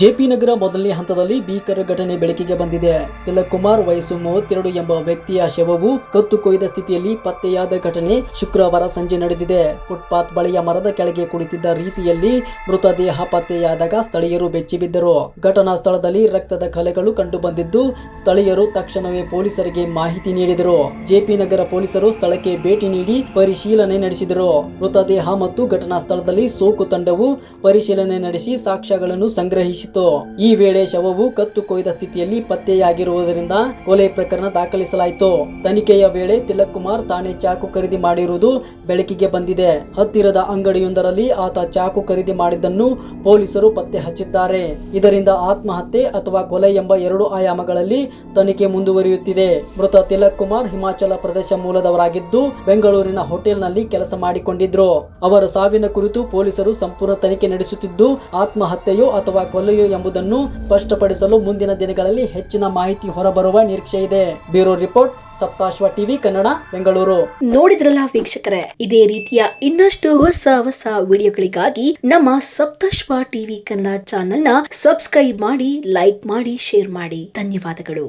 JP ನಗರ ಮೊದಲನೇ ಹಂತದಲ್ಲಿ ಭೀಕರ ಘಟನೆ ಬೆಳಕಿಗೆ ಬಂದಿದೆ. ತಿಲಕುಮಾರ್ ವಯಸ್ಸು ಮೂವತ್ತೆರಡು ಎಂಬ ವ್ಯಕ್ತಿಯ ಶವವು ಕತ್ತು ಕೊಯ್ದ ಸ್ಥಿತಿಯಲ್ಲಿ ಪತ್ತೆಯಾದ ಘಟನೆ ಶುಕ್ರವಾರ ಸಂಜೆ ನಡೆದಿದೆ. ಫುಟ್ಪಾತ್ ಬಳಿಯ ಮರದ ಕೆಳಗೆ ಕುಳಿತಿದ್ದ ರೀತಿಯಲ್ಲಿ ಮೃತದೇಹ ಪತ್ತೆಯಾದಾಗ ಸ್ಥಳೀಯರು ಬೆಚ್ಚಿಬಿದ್ದರು. ಘಟನಾ ಸ್ಥಳದಲ್ಲಿ ರಕ್ತದ ಕಲೆಗಳು ಕಂಡುಬಂದಿದ್ದು, ಸ್ಥಳೀಯರು ತಕ್ಷಣವೇ ಪೊಲೀಸರಿಗೆ ಮಾಹಿತಿ ನೀಡಿದರು. ಜೆಪಿ ನಗರ ಪೊಲೀಸರು ಸ್ಥಳಕ್ಕೆ ಭೇಟಿ ನೀಡಿ ಪರಿಶೀಲನೆ ನಡೆಸಿದರು. ಮೃತದೇಹ ಮತ್ತು ಘಟನಾ ಸ್ಥಳದಲ್ಲಿ ಸೋಕು ತಂಡವು ಪರಿಶೀಲನೆ ನಡೆಸಿ ಸಾಕ್ಷ್ಯಗಳನ್ನು ಈ ವೇಳೆ ಶವವು ಕತ್ತು ಕೊಯ್ದ ಸ್ಥಿತಿಯಲ್ಲಿ ಪತ್ತೆಯಾಗಿರುವುದರಿಂದ ಕೊಲೆ ಪ್ರಕರಣ ದಾಖಲಿಸಲಾಯಿತು. ತನಿಖೆಯ ವೇಳೆ ತಿಲಕ್ ಕುಮಾರ್ ತಾನೇ ಚಾಕು ಖರೀದಿ ಮಾಡಿರುವುದು ಬೆಳಕಿಗೆ ಬಂದಿದೆ. ಹತ್ತಿರದ ಅಂಗಡಿಯೊಂದರಲ್ಲಿ ಆತ ಚಾಕು ಖರೀದಿ ಮಾಡಿದ್ದನ್ನು ಪೊಲೀಸರು ಪತ್ತೆ ಹಚ್ಚಿದ್ದಾರೆ. ಇದರಿಂದ ಆತ್ಮಹತ್ಯೆ ಅಥವಾ ಕೊಲೆ ಎಂಬ ಎರಡು ಆಯಾಮಗಳಲ್ಲಿ ತನಿಖೆ ಮುಂದುವರಿಯುತ್ತಿದೆ. ಮೃತ ತಿಲಕ್ ಕುಮಾರ್ ಹಿಮಾಚಲ ಪ್ರದೇಶ ಮೂಲದವರಾಗಿದ್ದು ಬೆಂಗಳೂರಿನ ಹೋಟೆಲ್ನಲ್ಲಿ ಕೆಲಸ ಮಾಡಿಕೊಂಡಿದ್ರು. ಅವರ ಸಾವಿನ ಕುರಿತು ಪೊಲೀಸರು ಸಂಪೂರ್ಣ ತನಿಖೆ ನಡೆಸುತ್ತಿದ್ದು, ಆತ್ಮಹತ್ಯೆಯೋ ಅಥವಾ ಕೊಲೆಯೋ ಎಂಬುದನ್ನು ಸ್ಪಷ್ಟಪಡಿಸಲು ಮುಂದಿನ ದಿನಗಳಲ್ಲಿ ಹೆಚ್ಚಿನ ಮಾಹಿತಿ ಹೊರಬರುವ ನಿರೀಕ್ಷೆ ಇದೆ. Bureau report, Saptashwa TV, Kannada, Bengaluru. ನೋಡಿದ್ರಲ್ಲ ವೀಕ್ಷಕರೇ, ಇದೇ ರೀತಿಯ ಇನ್ನಷ್ಟು ಹೊಸ ಹೊಸ ವಿಡಿಯೋಗಳಿಗಾಗಿ ನಮ್ಮ ಸಪ್ತಾಶ್ವ ಟಿವಿ ಕನ್ನಡ ಚಾನೆಲ್ ಚಾನೆಲ್ನ ಸಬ್ಸ್ಕ್ರೈಬ್ ಮಾಡಿ, ಲೈಕ್ ಮಾಡಿ, ಶೇರ್ ಮಾಡಿ. ಧನ್ಯವಾದಗಳು.